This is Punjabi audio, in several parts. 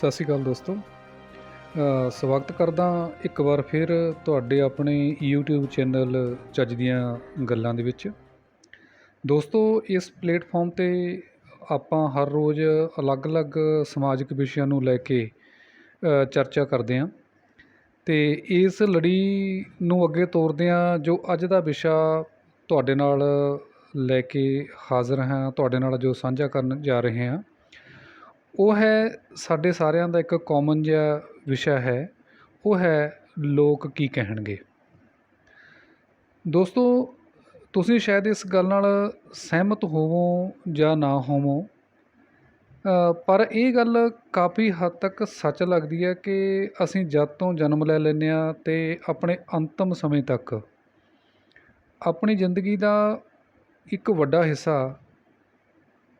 ਸਤਿ ਸ਼੍ਰੀ ਅਕਾਲ ਦੋਸਤੋ। ਸਵਾਗਤ ਕਰਦਾ ਇੱਕ ਵਾਰ ਫਿਰ ਤੁਹਾਡੇ ਆਪਣੇ YouTube ਚੈਨਲ ਚੱਜ ਦੀਆਂ ਗੱਲਾਂ ਦੇ ਵਿੱਚ। ਦੋਸਤੋ, ਇਸ ਪਲੇਟਫਾਰਮ ਤੇ ਆਪਾਂ ਹਰ ਰੋਜ਼ ਅਲੱਗ-ਅਲੱਗ ਸਮਾਜਿਕ ਵਿਸ਼ਿਆਂ ਨੂੰ ਲੈ ਕੇ ਚਰਚਾ ਕਰਦੇ ਹਾਂ। ਤੇ ਇਸ ਲੜੀ ਨੂੰ ਅੱਗੇ ਤੋਰਦੇ ਹਾਂ ਜੋ ਅੱਜ ਦਾ ਵਿਸ਼ਾ ਤੁਹਾਡੇ ਨਾਲ ਲੈ ਕੇ ਹਾਜ਼ਰ ਹਾਂ, ਤੁਹਾਡੇ ਨਾਲ ਜੋ ਸਾਂਝਾ ਕਰਨ ਜਾ ਰਹੇ ਹਾਂ। ਉਹ ਹੈ ਸਾਡੇ ਸਾਰਿਆਂ ਦਾ ਇੱਕ ਕੋਮਨ ਜਿਹਾ ਵਿਸ਼ਾ ਹੈ, ਉਹ ਹੈ ਲੋਕ ਕੀ ਕਹਿਣਗੇ। ਦੋਸਤੋ, ਤੁਸੀਂ ਸ਼ਾਇਦ ਇਸ ਗੱਲ ਨਾਲ ਸਹਿਮਤ ਹੋਵੋ ਜਾਂ ਨਾ ਹੋਵੋ ਪਰ ਇਹ ਗੱਲ ਕਾਫੀ ਹੱਦ ਤੱਕ ਸੱਚ ਲੱਗਦੀ ਹੈ ਕਿ ਅਸੀਂ ਜਦ ਤੋਂ ਜਨਮ ਲੈ ਲੈਂਦੇ ਹਾਂ ਤੇ ਆਪਣੇ ਅੰਤਮ ਸਮੇਂ ਤੱਕ ਆਪਣੀ ਜ਼ਿੰਦਗੀ ਦਾ ਇੱਕ ਵੱਡਾ ਹਿੱਸਾ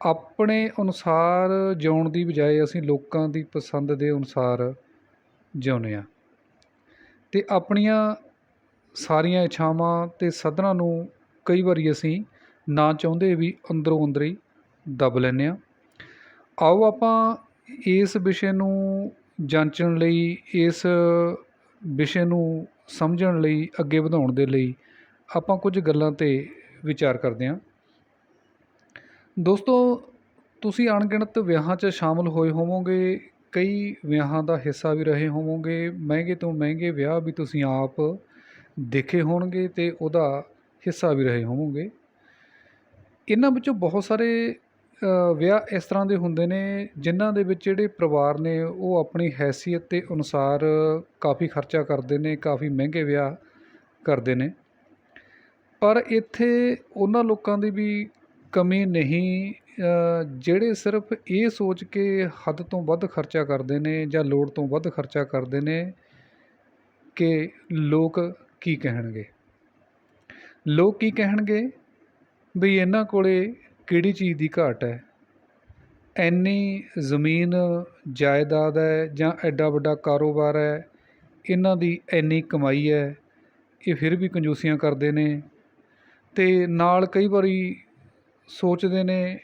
ਆਪਣੇ ਅਨੁਸਾਰ ਜਿਉਣ ਦੀ ਬਜਾਏ ਅਸੀਂ ਲੋਕਾਂ ਦੀ ਪਸੰਦ ਦੇ ਅਨੁਸਾਰ ਜਿਉਂਦੇ ਹਾਂ। ਅਤੇ ਆਪਣੀਆਂ ਸਾਰੀਆਂ ਇੱਛਾਵਾਂ ਅਤੇ ਸੱਧਰਾਂ ਨੂੰ ਕਈ ਵਾਰੀ ਅਸੀਂ ਨਾ ਚਾਹੁੰਦੇ ਵੀ ਅੰਦਰੋਂ ਅੰਦਰ ਹੀ ਦੱਬ ਲੈਂਦੇ ਹਾਂ। ਆਓ ਆਪਾਂ ਇਸ ਵਿਸ਼ੇ ਨੂੰ ਜਾਂਚਣ ਲਈ, ਇਸ ਵਿਸ਼ੇ ਨੂੰ ਸਮਝਣ ਲਈ, ਅੱਗੇ ਵਧਾਉਣ ਦੇ ਲਈ ਆਪਾਂ ਕੁਝ ਗੱਲਾਂ 'ਤੇ ਵਿਚਾਰ ਕਰਦੇ ਹਾਂ। ਦੋਸਤੋ, ਤੁਸੀਂ ਅਣਗਿਣਤ ਵਿਆਹਾਂ 'ਚ ਸ਼ਾਮਲ ਹੋਏ ਹੋਵੋਗੇ, ਕਈ ਵਿਆਹਾਂ ਦਾ ਹਿੱਸਾ ਵੀ ਰਹੇ ਹੋਵੋਗੇ, ਮਹਿੰਗੇ ਤੋਂ ਮਹਿੰਗੇ ਵਿਆਹ ਵੀ ਤੁਸੀਂ ਆਪ ਦੇਖੇ ਹੋਣਗੇ ਅਤੇ ਉਹਦਾ ਹਿੱਸਾ ਵੀ ਰਹੇ ਹੋਵੋਗੇ। ਇਹਨਾਂ ਵਿੱਚੋਂ ਬਹੁਤ ਸਾਰੇ ਵਿਆਹ ਇਸ ਤਰ੍ਹਾਂ ਦੇ ਹੁੰਦੇ ਨੇ, ਜਿਨ੍ਹਾਂ ਦੇ ਵਿੱਚ ਜਿਹੜੇ ਪਰਿਵਾਰ ਨੇ, ਉਹ ਆਪਣੀ ਹੈਸੀਅਤ ਦੇ ਅਨੁਸਾਰ ਕਾਫੀ ਖਰਚਾ ਕਰਦੇ ਨੇ, ਕਾਫੀ ਮਹਿੰਗੇ ਵਿਆਹ ਕਰਦੇ ਨੇ। ਪਰ ਇੱਥੇ ਉਹਨਾਂ ਲੋਕਾਂ ਦੀ ਵੀ ਕਮੀ ਨਹੀਂ ਜਿਹੜੇ ਸਿਰਫ ਇਹ ਸੋਚ ਕੇ ਹੱਦ ਤੋਂ ਵੱਧ ਖਰਚਾ ਕਰਦੇ ਨੇ ਜਾਂ ਲੋੜ ਤੋਂ ਵੱਧ ਖਰਚਾ ਕਰਦੇ ਨੇ ਕਿ ਲੋਕ ਕੀ ਕਹਿਣਗੇ? ਲੋਕ ਕੀ ਕਹਿਣਗੇ? ਵੀ ਇਹਨਾਂ ਕੋਲੇ ਕਿਹੜੀ ਚੀਜ਼ ਦੀ ਘਾਟ ਹੈ? ਐਨੀ ਜ਼ਮੀਨ ਜਾਇਦਾਦ ਹੈ ਜਾਂ ਐਡਾ ਵੱਡਾ ਕਾਰੋਬਾਰ ਹੈ, ਇਹਨਾਂ ਦੀ ਐਨੀ ਕਮਾਈ ਹੈ, ਇਹ ਫਿਰ ਵੀ ਕੰਜੂਸੀਆਂ ਕਰਦੇ ਨੇ। ਅਤੇ ਨਾਲ ਕਈ ਵਾਰੀ ਸੋਚਦੇ ਨੇ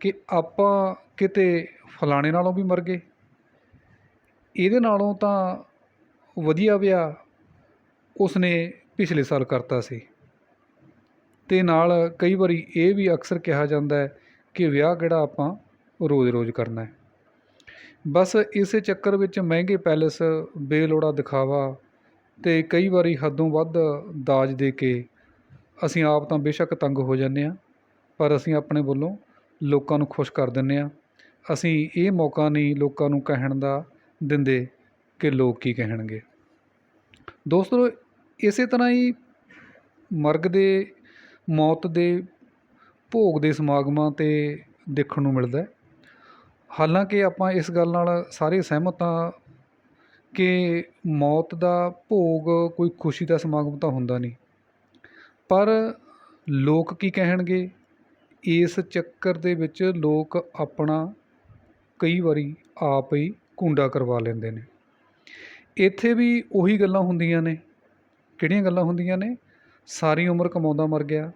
ਕਿ ਆਪਾਂ ਕਿਤੇ ਫਲਾਣੇ ਨਾਲੋਂ ਵੀ ਮਰ ਗਏ। ਇਹਦੇ ਨਾਲੋਂ ਤਾਂ ਵਧੀਆ ਵਿਆਹ ਉਸਨੇ ਪਿਛਲੇ ਸਾਲ ਕਰਤਾ ਸੀ। ਅਤੇ ਨਾਲ ਕਈ ਵਾਰੀ ਇਹ ਵੀ ਅਕਸਰ ਕਿਹਾ ਜਾਂਦਾ ਹੈ ਕਿ ਵਿਆਹ ਕਿਹੜਾ ਆਪਾਂ ਰੋਜ਼-ਰੋਜ਼ ਕਰਨਾ ਹੈ। ਬਸ ਇਸੇ ਚੱਕਰ ਵਿੱਚ ਮਹਿੰਗੇ ਪੈਲੇਸ, ਬੇਲੋੜਾ ਦਿਖਾਵਾ ਅਤੇ ਕਈ ਵਾਰੀ ਹੱਦੋਂ ਵੱਧ ਦਾਜ ਦੇ ਕੇ ਅਸੀਂ ਆਪ ਤਾਂ ਬੇਸ਼ੱਕ ਤੰਗ ਹੋ ਜਾਂਦੇ ਹਾਂ। ਪਰ ਅਸੀਂ ਆਪਣੇ ਵੱਲੋਂ ਲੋਕਾਂ ਨੂੰ ਖੁਸ਼ ਕਰ ਦਿੰਦੇ ਹਾਂ। ਅਸੀਂ ਇਹ ਮੌਕਾ ਨਹੀਂ ਲੋਕਾਂ ਨੂੰ ਕਹਿਣ ਦਾ ਦਿੰਦੇ ਕਿ ਲੋਕ ਕੀ ਕਹਿਣਗੇ। ਦੋਸਤੋ, ਇਸੇ ਤਰ੍ਹਾਂ ਹੀ ਮਰਗ ਦੇ, ਮੌਤ ਦੇ, ਭੋਗ ਦੇ ਸਮਾਗਮਾਂ 'ਤੇ ਦੇਖਣ ਨੂੰ ਮਿਲਦਾ ਹੈ। ਹਾਲਾਂਕਿ ਆਪਾਂ ਇਸ ਗੱਲ ਨਾਲ ਸਾਰੇ ਸਹਿਮਤ ਹਾਂ ਕਿ ਮੌਤ ਦਾ ਭੋਗ, ਕੋਈ ਖੁਸ਼ੀ ਦਾ ਸਮਾਗਮ ਤਾਂ ਹੁੰਦਾ ਨਹੀਂ। ਪਰ ਲੋਕ ਕੀ ਕਹਿਣਗੇ? ਇਸ ਚੱਕਰ ਦੇ ਵਿੱਚ ਲੋਕ ਆਪਣਾ ਕਈ ਵਾਰੀ ਆਪ ਹੀ ਕੁੰਡਾ ਕਰਵਾ ਲੈਂਦੇ ਨੇ। ਇੱਥੇ ਵੀ ਉਹੀ ਗੱਲਾਂ ਹੁੰਦੀਆਂ ਨੇ। ਕਿਹੜੀਆਂ ਗੱਲਾਂ ਹੁੰਦੀਆਂ ਨੇ? ਸਾਰੀ ਉਮਰ ਕਮਾਉਂਦਾ ਮਰ ਗਿਆ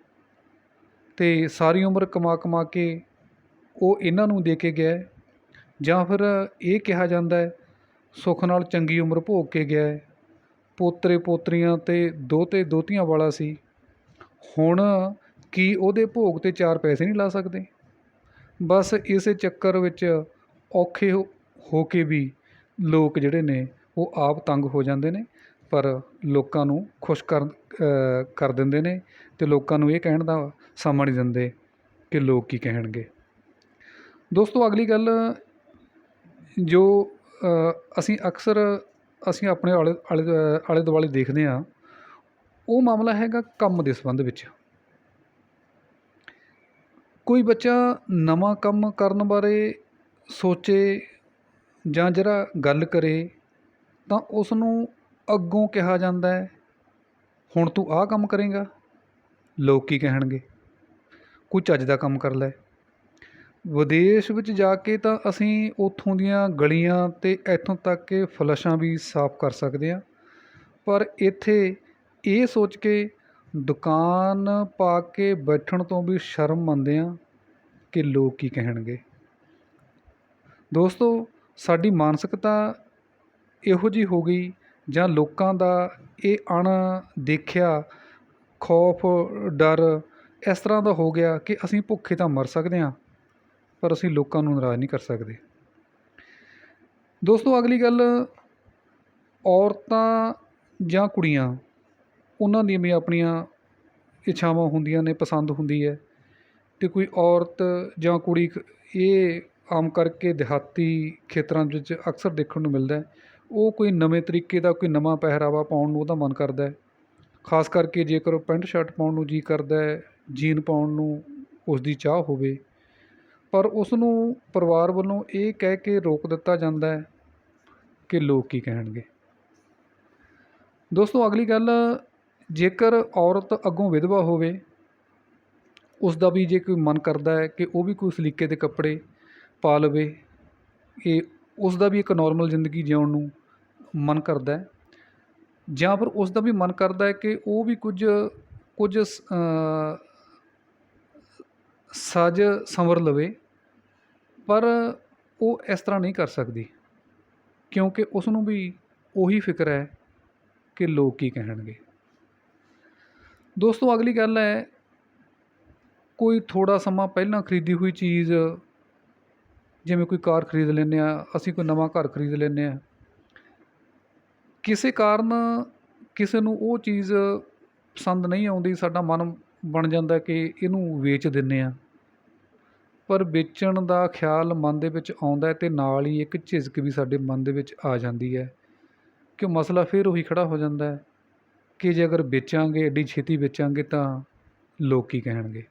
ਅਤੇ ਸਾਰੀ ਉਮਰ ਕਮਾ ਕਮਾ ਕੇ ਉਹ ਇਹਨਾਂ ਨੂੰ ਦੇ ਕੇ ਗਿਆ ਜਾਂ ਫਿਰ ਇਹ ਕਿਹਾ ਜਾਂਦਾ ਹੈ, ਸੁੱਖ ਨਾਲ ਚੰਗੀ ਉਮਰ ਭੋਗ ਕੇ ਗਿਆ ਹੈ। ਪੋਤਰੇ ਪੋਤਰੀਆਂ ਅਤੇ ਦੋਤੇ ਦੋਤੀਆਂ ਵਾਲਾ ਸੀ। ਹੁਣ ਕੀ ਉਹਦੇ ਭੋਗ 'ਤੇ ਚਾਰ ਪੈਸੇ ਨਹੀਂ ਲਾ ਸਕਦੇ? ਬਸ ਇਸੇ ਚੱਕਰ ਵਿੱਚ ਔਖੇ ਹੋ ਹੋ ਕੇ ਵੀ ਲੋਕ ਜਿਹੜੇ ਨੇ, ਉਹ ਆਪ ਤੰਗ ਹੋ ਜਾਂਦੇ ਨੇ, ਪਰ ਲੋਕਾਂ ਨੂੰ ਖੁਸ਼ ਕਰ ਕਰ ਦਿੰਦੇ ਨੇ ਅਤੇ ਲੋਕਾਂ ਨੂੰ ਇਹ ਕਹਿਣ ਦਾ ਸਮਾਂ ਨਹੀਂ ਦਿੰਦੇ ਕਿ ਲੋਕ ਕੀ ਕਹਿਣਗੇ। ਦੋਸਤੋ, ਅਗਲੀ ਗੱਲ ਜੋ ਅਸੀਂ ਅਕਸਰ ਅਸੀਂ ਆਪਣੇ ਆਲੇ ਆਲੇ ਆਲੇ ਦੁਆਲੇ ਦੇਖਦੇ ਹਾਂ, ਉਹ ਮਾਮਲਾ ਹੈਗਾ ਕੰਮ ਦੇ ਸੰਬੰਧ ਵਿੱਚ। ਕੋਈ ਬੱਚਾ ਨਵਾਂ ਕੰਮ ਕਰਨ ਬਾਰੇ ਸੋਚੇ ਜਾਂ ਜਿਹੜਾ ਗੱਲ ਕਰੇ, ਤਾਂ ਉਸ ਨੂੰ ਅੱਗੋਂ ਕਿਹਾ ਜਾਂਦਾ ਹੁਣ ਤੂੰ ਆਹ ਕੰਮ ਕਰੇਂਗਾ। ਲੋਕ ਕੀ ਕਹਿਣਗੇ? ਕੋਈ ਚੱਜ ਦਾ ਕੰਮ ਕਰ ਲੈ। ਵਿਦੇਸ਼ ਵਿੱਚ ਜਾ ਕੇ ਤਾਂ ਅਸੀਂ ਉੱਥੋਂ ਦੀਆਂ ਗਲੀਆਂ ਅਤੇ ਇੱਥੋਂ ਤੱਕ ਕਿ ਫਲਸ਼ਾਂ ਵੀ ਸਾਫ਼ ਕਰ ਸਕਦੇ ਹਾਂ, ਪਰ ਇੱਥੇ ਇਹ ਸੋਚ ਕੇ ਦੁਕਾਨ ਪਾ ਕੇ ਬੈਠਣ ਤੋਂ ਵੀ ਸ਼ਰਮ ਮੰਨਦੇ ਹਾਂ ਕਿ ਲੋਕ ਕੀ ਕਹਿਣਗੇ। ਦੋਸਤੋ, ਸਾਡੀ ਮਾਨਸਿਕਤਾ ਇਹੋ ਜਿਹੀ ਹੋ ਗਈ ਜਾਂ ਲੋਕਾਂ ਦਾ ਇਹ ਅਣ ਦੇਖਿਆ, ਖੌਫ, ਡਰ ਇਸ ਤਰ੍ਹਾਂ ਦਾ ਹੋ ਗਿਆ ਕਿ ਅਸੀਂ ਭੁੱਖੇ ਤਾਂ ਮਰ ਸਕਦੇ ਹਾਂ, ਪਰ ਅਸੀਂ ਲੋਕਾਂ ਨੂੰ ਨਾਰਾਜ਼ ਨਹੀਂ ਕਰ ਸਕਦੇ। ਦੋਸਤੋ, ਅਗਲੀ ਗੱਲ ਔਰਤਾਂ ਜਾਂ ਕੁੜੀਆਂ ਉਹਨਾਂ ਦੀਆਂ ਵੀ ਆਪਣੀਆਂ ਇੱਛਾਵਾਂ ਹੁੰਦੀਆਂ ਨੇ, ਪਸੰਦ ਹੁੰਦੀ ਹੈ ਅਤੇ ਕੋਈ ਔਰਤ ਜਾਂ ਕੁੜੀ ਇਹ ਆਮ ਕਰਕੇ ਦਿਹਾਤੀ ਖੇਤਰਾਂ ਵਿੱਚ ਅਕਸਰ ਦੇਖਣ ਨੂੰ ਮਿਲਦਾ ਉਹ ਕੋਈ ਨਵੇਂ ਤਰੀਕੇ ਦਾ, ਕੋਈ ਨਵਾਂ ਪਹਿਰਾਵਾ ਪਾਉਣ ਨੂੰ ਉਹਦਾ ਮਨ ਕਰਦਾ ਖਾਸ ਕਰਕੇ ਜੇਕਰ ਉਹ ਪੈਂਟ ਸ਼ਰਟ ਪਾਉਣ ਨੂੰ ਜੀ ਕਰਦਾ ਜੀਨ ਪਾਉਣ ਨੂੰ ਉਸ ਦੀ ਚਾਹ ਹੋਵੇ, ਪਰ ਉਸ ਨੂੰ ਪਰਿਵਾਰ ਵੱਲੋਂ ਇਹ ਕਹਿ ਕੇ ਰੋਕ ਦਿੱਤਾ ਜਾਂਦਾ ਕਿ ਲੋਕ ਕੀ ਕਹਿਣਗੇ। ਦੋਸਤੋ, ਅਗਲੀ ਗੱਲ ਜੇਕਰ ਔਰਤ ਅੱਗੋਂ ਵਿਧਵਾ ਹੋਵੇ ਉਸ ਦਾ ਵੀ ਜੇ ਕੋਈ ਮਨ ਕਰਦਾ ਹੈ ਕਿ ਉਹ ਵੀ ਕੋਈ ਸਲੀਕੇ ਦੇ ਕੱਪੜੇ ਪਾ ਲਵੇ, ਇਹ ਉਸ ਦਾ ਵੀ ਇੱਕ ਨਾਰਮਲ ਜ਼ਿੰਦਗੀ ਜਿਉਣ ਨੂੰ ਮਨ ਕਰਦਾ ਹੈ। ਜਾਂ ਫਿਰ ਉਸ ਦਾ ਵੀ ਮਨ ਕਰਦਾ ਹੈ ਕਿ ਉਹ ਵੀ ਕੁਝ ਕੁਝ ਸ- ਸਜ ਸੰਵਰ ਲਵੇ, ਪਰ ਉਹ ਇਸ ਤਰ੍ਹਾਂ ਨਹੀਂ ਕਰ ਸਕਦੀ, ਕਿਉਂਕਿ ਉਸ ਨੂੰ ਵੀ ਉਹੀ ਫਿਕਰ ਹੈ ਕਿ ਲੋਕ ਕੀ ਕਹਿਣਗੇ। ਦੋਸਤੋ, ਅਗਲੀ ਗੱਲ ਹੈ, ਕੋਈ ਥੋੜ੍ਹਾ ਸਮਾਂ ਪਹਿਲਾਂ ਖਰੀਦੀ ਹੋਈ ਚੀਜ਼, ਜਿਵੇਂ ਕੋਈ ਕਾਰ ਖਰੀਦ ਲੈਂਦੇ ਹਾਂ, ਅਸੀਂ ਕੋਈ ਨਵਾਂ ਘਰ ਖਰੀਦ ਲੈਂਦੇ ਹਾਂ। ਕਿਸੇ ਕਾਰਨ ਕਿਸੇ ਨੂੰ ਉਹ ਚੀਜ਼ ਪਸੰਦ ਨਹੀਂ ਆਉਂਦੀ, ਸਾਡਾ ਮਨ ਬਣ ਜਾਂਦਾ ਕਿ ਇਹਨੂੰ ਵੇਚ ਦਿੰਨੇ ਆ ਪਰ ਵੇਚਣ ਦਾ ਖਿਆਲ ਮਨ ਦੇ ਵਿੱਚ ਆਉਂਦਾ ਹੈ ਤੇ ਨਾਲ ਹੀ ਇੱਕ ਝਿਜਕ ਵੀ ਸਾਡੇ ਮਨ ਦੇ ਵਿੱਚ ਆ ਜਾਂਦੀ ਹੈ ਕਿ ਮਸਲਾ ਫਿਰ ਉਹੀ ਖੜਾ ਹੋ ਜਾਂਦਾ ਹੈ। ਕਿ ਜੇ ਅਗਰ ਵੇਚਾਂਗੇ ਐਡੀ ਛੇਤੀ ਵੇਚਾਂਗੇ ਤਾਂ ਲੋਕ ਕੀ ਕਹਿਣਗੇ?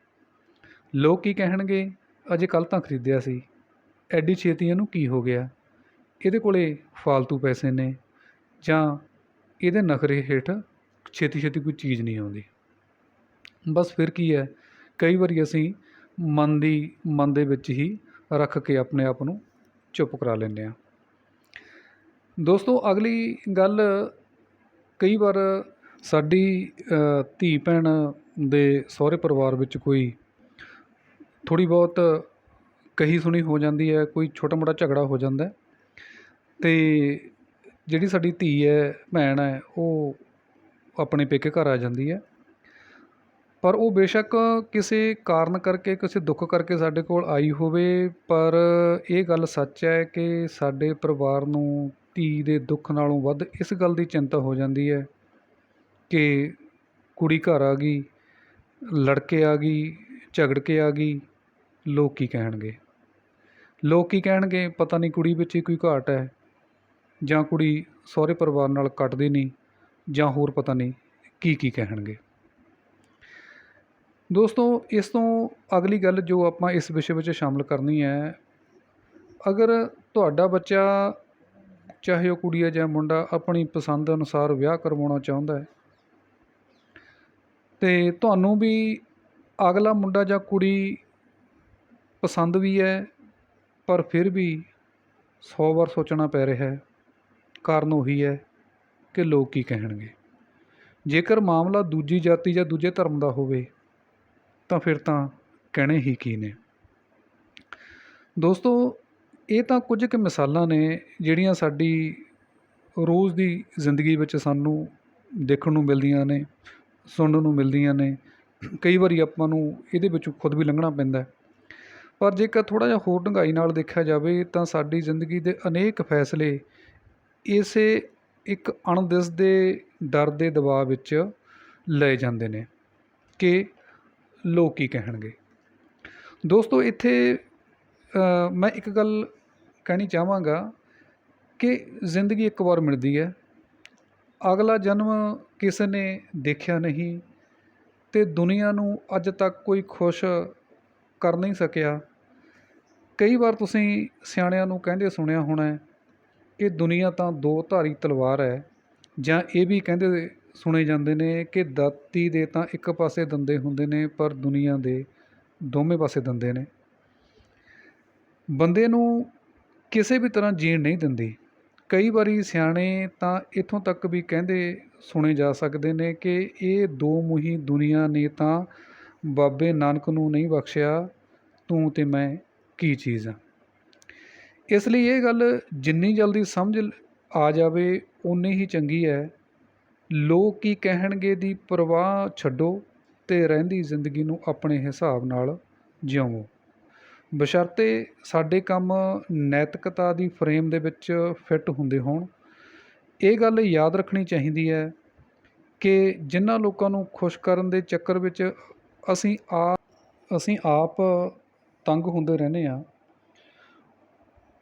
ਲੋਕ ਕੀ ਕਹਿਣਗੇ? ਅਜੇ ਕੱਲ੍ਹ ਤਾਂ ਖਰੀਦਿਆ ਸੀ। ਐਡੀ ਛੇਤੀ ਇਹਨੂੰ ਕੀ ਹੋ ਗਿਆ? ਇਹਦੇ ਕੋਲੇ ਫਾਲਤੂ ਪੈਸੇ ਨੇ ਜਾਂ ਇਹਦੇ ਨਖਰੇ ਹੇਠ ਛੇਤੀ ਛੇਤੀ ਕੋਈ ਚੀਜ਼ ਨਹੀਂ ਆਉਂਦੀ? ਬਸ ਫਿਰ ਕੀ ਹੈ? ਕਈ ਵਾਰੀ ਅਸੀਂ ਮਨ ਦੀ, ਮਨ ਦੇ ਵਿੱਚ ਹੀ ਰੱਖ ਕੇ ਆਪਣੇ ਆਪ ਨੂੰ ਚੁੱਪ ਕਰਾ ਲੈਂਦੇ ਹਾਂ। ਦੋਸਤੋ, ਅਗਲੀ ਗੱਲ ਕਈ ਵਾਰ ਸਾਡੀ ਧੀ ਭੈਣ ਦੇ ਸਹੁਰੇ ਪਰਿਵਾਰ ਵਿੱਚ ਕੋਈ ਥੋੜ੍ਹੀ ਬਹੁਤ ਕਹੀ ਸੁਣੀ ਹੋ ਜਾਂਦੀ ਹੈ, ਕੋਈ ਛੋਟਾ ਮੋਟਾ ਝਗੜਾ ਹੋ ਜਾਂਦਾ ਅਤੇ ਜਿਹੜੀ ਸਾਡੀ ਧੀ ਹੈ, ਭੈਣ ਹੈ, ਉਹ ਆਪਣੇ ਪੇਕੇ ਘਰ ਆ ਜਾਂਦੀ ਹੈ। ਪਰ ਉਹ ਬੇਸ਼ੱਕ ਕਿਸੇ ਕਾਰਨ ਕਰਕੇ, ਕਿਸੇ ਦੁੱਖ ਕਰਕੇ ਸਾਡੇ ਕੋਲ ਆਈ ਹੋਵੇ, ਪਰ ਇਹ ਗੱਲ ਸੱਚ ਹੈ ਕਿ ਸਾਡੇ ਪਰਿਵਾਰ ਨੂੰ ਧੀ ਦੇ ਦੁੱਖ ਨਾਲੋਂ ਵੱਧ ਇਸ ਗੱਲ ਦੀ ਚਿੰਤਾ ਹੋ ਜਾਂਦੀ ਹੈ ਕਿ ਕੁੜੀ ਘਰ ਆ ਗਈ ਲੜ ਕੇ ਆ ਗਈ, ਝਗੜ ਕੇ ਆ ਗਈ, ਲੋਕ ਕੀ ਕਹਿਣਗੇ? ਲੋਕ ਕੀ ਕਹਿਣਗੇ? ਪਤਾ ਨਹੀਂ ਕੁੜੀ ਵਿੱਚ ਹੀ ਕੋਈ ਘਾਟ ਹੈ ਜਾਂ ਕੁੜੀ ਸਹੁਰੇ ਪਰਿਵਾਰ ਨਾਲ ਕੱਟਦੀ ਨਹੀਂ ਜਾਂ ਹੋਰ ਪਤਾ ਨਹੀਂ ਕੀ ਕੀ ਕਹਿਣਗੇ। ਦੋਸਤੋ, ਇਸ ਤੋਂ ਅਗਲੀ ਗੱਲ ਜੋ ਆਪਾਂ ਇਸ ਵਿਸ਼ੇ ਵਿੱਚ ਸ਼ਾਮਲ ਕਰਨੀ ਹੈ, ਅਗਰ ਤੁਹਾਡਾ ਬੱਚਾ, ਚਾਹੇ ਉਹ ਕੁੜੀ ਹੈ ਜਾਂ ਮੁੰਡਾ, ਆਪਣੀ ਪਸੰਦ ਅਨੁਸਾਰ ਵਿਆਹ ਕਰਵਾਉਣਾ ਚਾਹੁੰਦਾ ਹੈ ਅਤੇ ਤੁਹਾਨੂੰ ਵੀ ਅਗਲਾ ਮੁੰਡਾ ਜਾਂ ਕੁੜੀ ਪਸੰਦ ਵੀ ਹੈ, ਪਰ ਫਿਰ ਵੀ ਸੌ ਵਾਰ ਸੋਚਣਾ ਪੈ ਰਿਹਾ ਹੈ। ਕਾਰਨ ਉਹੀ ਹੈ ਕਿ ਲੋਕ ਕੀ ਕਹਿਣਗੇ। ਜੇਕਰ ਮਾਮਲਾ ਦੂਜੀ ਜਾਤੀ ਜਾਂ ਦੂਜੇ ਧਰਮ ਦਾ ਹੋਵੇ, ਤਾਂ ਫਿਰ ਤਾਂ ਕਹਿਣੇ ਹੀ ਕੀ ਨੇ? ਦੋਸਤੋ, ਇਹ ਤਾਂ ਕੁਝ ਕੁ ਮਿਸਾਲਾਂ ਨੇ ਜਿਹੜੀਆਂ ਸਾਡੀ ਰੋਜ਼ ਦੀ ਜ਼ਿੰਦਗੀ ਵਿੱਚ ਸਾਨੂੰ ਦੇਖਣ ਨੂੰ ਮਿਲਦੀਆਂ ਨੇ। ਸੁਣਨ ਨੂੰ ਮਿਲਦੀਆਂ ਨੇ। ਕਈ ਵਾਰੀ ਆਪਾਂ ਨੂੰ ਇਹਦੇ ਵਿੱਚੋਂ ਖੁਦ ਵੀ ਲੰਘਣਾ ਪੈਂਦਾ ਪਰ ਜੇਕਰ ਥੋੜ੍ਹਾ ਜਿਹਾ ਹੋਰ ਡੂੰਘਾਈ ਨਾਲ ਦੇਖਿਆ ਜਾਵੇ ਤਾਂ ਸਾਡੀ ਜ਼ਿੰਦਗੀ ਦੇ ਅਨੇਕ ਫੈਸਲੇ ਇਸੇ ਇੱਕ ਅਣਦਿਸਦੇ ਡਰ ਦੇ ਦਬਾਅ ਵਿੱਚ ਲਏ ਜਾਂਦੇ ਨੇ ਕਿ ਲੋਕ ਕੀ ਕਹਿਣਗੇ। ਦੋਸਤੋ, ਇੱਥੇ ਮੈਂ ਇੱਕ ਗੱਲ ਕਹਿਣੀ ਚਾਹਾਂਗਾ ਕਿ ਜ਼ਿੰਦਗੀ ਇੱਕ ਵਾਰ ਮਿਲਦੀ ਹੈ। ਅਗਲਾ ਜਨਮ ਕਿਸੇ ਨੇ ਦੇਖਿਆ ਨਹੀਂ ਅਤੇ ਦੁਨੀਆ ਨੂੰ ਅੱਜ ਤੱਕ ਕੋਈ ਖੁਸ਼ ਕਰ ਨਹੀਂ ਸਕਿਆ। ਕਈ ਵਾਰ ਤੁਸੀਂ ਸਿਆਣਿਆਂ ਨੂੰ ਕਹਿੰਦੇ ਸੁਣਿਆ ਹੋਣਾ ਕਿ ਦੁਨੀਆ ਤਾਂ ਦੋ ਧਾਰੀ ਤਲਵਾਰ ਹੈ ਜਾਂ ਇਹ ਵੀ ਕਹਿੰਦੇ ਸੁਣੇ ਜਾਂਦੇ ਨੇ ਕਿ ਦਾਤੀ ਦੇ ਤਾਂ ਇੱਕ ਪਾਸੇ ਦੰਦੇ ਹੁੰਦੇ ਨੇ ਪਰ ਦੁਨੀਆ ਦੇ ਦੋਵੇਂ ਪਾਸੇ ਦੰਦੇ ਨੇ। ਬੰਦੇ ਨੂੰ ਕਿਸੇ ਵੀ ਤਰ੍ਹਾਂ ਜੀਣ ਨਹੀਂ ਦਿੰਦੀ। ਕਈ ਵਾਰੀ ਸਿਆਣੇ ਤਾਂ ਇੱਥੋਂ ਤੱਕ ਵੀ ਕਹਿੰਦੇ ਸੁਣੇ ਜਾ ਸਕਦੇ ਨੇ ਕਿ ਇਹ ਦੋ ਮੂੰਹੀ ਦੁਨੀਆ ਨੇ ਤਾਂ ਬਾਬੇ ਨਾਨਕ ਨੂੰ ਨਹੀਂ ਬਖਸ਼ਿਆ, ਤੂੰ ਤੇ ਮੈਂ ਕੀ ਚੀਜ਼ ਆ। ਇਸ ਲਈ ਇਹ ਗੱਲ ਜਿੰਨੀ ਜਲਦੀ ਸਮਝ ਆ ਜਾਵੇ ਉਨੀ ਹੀ ਚੰਗੀ ਹੈ। ਲੋਕ ਕੀ ਕਹਿਣਗੇ ਦੀ ਪਰਵਾਹ ਛੱਡੋ ਤੇ ਰਹਿੰਦੀ ਜ਼ਿੰਦਗੀ ਨੂੰ ਆਪਣੇ ਹਿਸਾਬ ਨਾਲ ਜਿਉਵੋ ਬਸ਼ਰਤੇ ਸਾਡੇ ਕੰਮ ਨੈਤਿਕਤਾ ਦੀ ਫਰੇਮ ਦੇ ਵਿੱਚ ਫਿੱਟ ਹੁੰਦੇ ਹੋਣ। ਇਹ ਗੱਲ ਯਾਦ ਰੱਖਣੀ ਚਾਹੀਦੀ ਹੈ ਕਿ ਜਿਨ੍ਹਾਂ ਲੋਕਾਂ ਨੂੰ ਖੁਸ਼ ਕਰਨ ਦੇ ਚੱਕਰ ਵਿੱਚ ਅਸੀਂ ਆ, ਅਸੀਂ ਆਪ ਤੰਗ ਹੁੰਦੇ ਰਹਿੰਦੇ ਹਾਂ,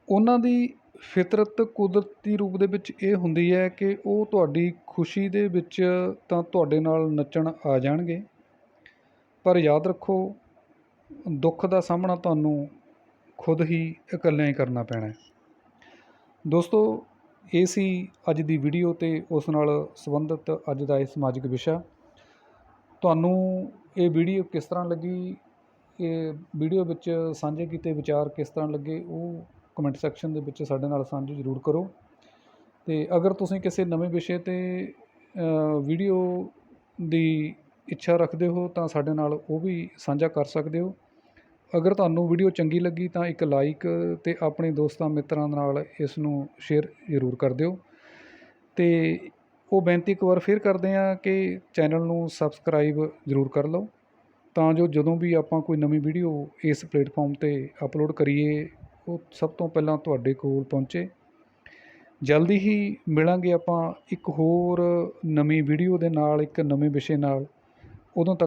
ਉਹਨਾਂ ਦੀ ਫਿਤਰਤ ਕੁਦਰਤੀ ਰੂਪ ਦੇ ਵਿੱਚ ਇਹ ਹੁੰਦੀ ਹੈ ਕਿ ਉਹ ਤੁਹਾਡੀ ਖੁਸ਼ੀ ਦੇ ਵਿੱਚ ਤਾਂ ਤੁਹਾਡੇ ਨਾਲ ਨੱਚਣ ਆ ਜਾਣਗੇ। ਪਰ ਯਾਦ ਰੱਖੋ ਦੁੱਖ ਦਾ ਸਾਹਮਣਾ ਤੁਹਾਨੂੰ ਖੁਦ ਹੀ ਇਕੱਲਿਆਂ ਹੀ ਕਰਨਾ ਪੈਣਾ ਦੋਸਤੋ, ਇਹ ਸੀ ਅੱਜ ਦੀ ਵੀਡੀਓ ਤੇ ਉਸ ਨਾਲ ਸੰਬੰਧਿਤ ਅੱਜ ਦਾ ਇਹ ਸਮਾਜਿਕ ਵਿਸ਼ਾ। ਤੁਹਾਨੂੰ ਇਹ ਵੀਡੀਓ ਕਿਸ ਤਰ੍ਹਾਂ ਲੱਗੀ? ਇਹ ਵੀਡੀਓ ਵਿੱਚ ਸਾਂਝੇ ਕੀਤੇ ਵਿਚਾਰ ਕਿਸ ਤਰ੍ਹਾਂ ਲੱਗੇ? ਉਹ ਕਮੈਂਟ ਸੈਕਸ਼ਨ ਦੇ ਵਿੱਚ ਸਾਡੇ ਨਾਲ ਸਾਂਝੇ ਜ਼ਰੂਰ ਕਰੋ। ਤੇ ਅਗਰ ਤੁਸੀਂ ਕਿਸੇ ਨਵੇਂ ਵਿਸ਼ੇ ਤੇ ਵੀਡੀਓ ਦੀ ਇੱਛਾ ਰੱਖਦੇ ਹੋ ਤਾਂ ਸਾਡੇ ਨਾਲ ਉਹ ਵੀ ਸਾਂਝਾ ਕਰ ਸਕਦੇ ਹੋ। ਅਗਰ ਤੁਹਾਨੂੰ ਵੀਡੀਓ ਚੰਗੀ ਲੱਗੀ ਤਾਂ ਇੱਕ ਲਾਈਕ ਤੇ ਆਪਣੇ ਦੋਸਤਾਂ, ਮਿੱਤਰਾਂ ਨਾਲ ਇਸ ਨੂੰ ਸ਼ੇਅਰ ਜ਼ਰੂਰ ਕਰ ਦਿਓ। ਤੇ ਉਹ ਬੇਨਤੀ ਇੱਕ ਵਾਰ ਫਿਰ ਕਰਦੇ ਹਾਂ ਕਿ ਚੈਨਲ ਨੂੰ ਸਬਸਕ੍ਰਾਈਬ ਜ਼ਰੂਰ ਕਰ ਲਓ ਤਾਂ ਜੋ ਜਦੋਂ ਵੀ ਆਪਾਂ ਕੋਈ ਨਵੀਂ ਵੀਡੀਓ ਇਸ ਪਲੇਟਫਾਰਮ ਤੇ ਅਪਲੋਡ ਕਰੀਏ, ਉਹ ਸਭ ਤੋਂ ਪਹਿਲਾਂ ਤੁਹਾਡੇ ਕੋਲ ਪਹੁੰਚੇ। ਜਲਦੀ ਹੀ ਮਿਲਾਂਗੇ ਆਪਾਂ ਇੱਕ ਹੋਰ ਨਵੀਂ ਵੀਡੀਓ ਦੇ ਨਾਲ, ਇੱਕ ਨਵੇਂ ਵਿਸ਼ੇ ਨਾਲ। ਉਦੋਂ ਤੱਕ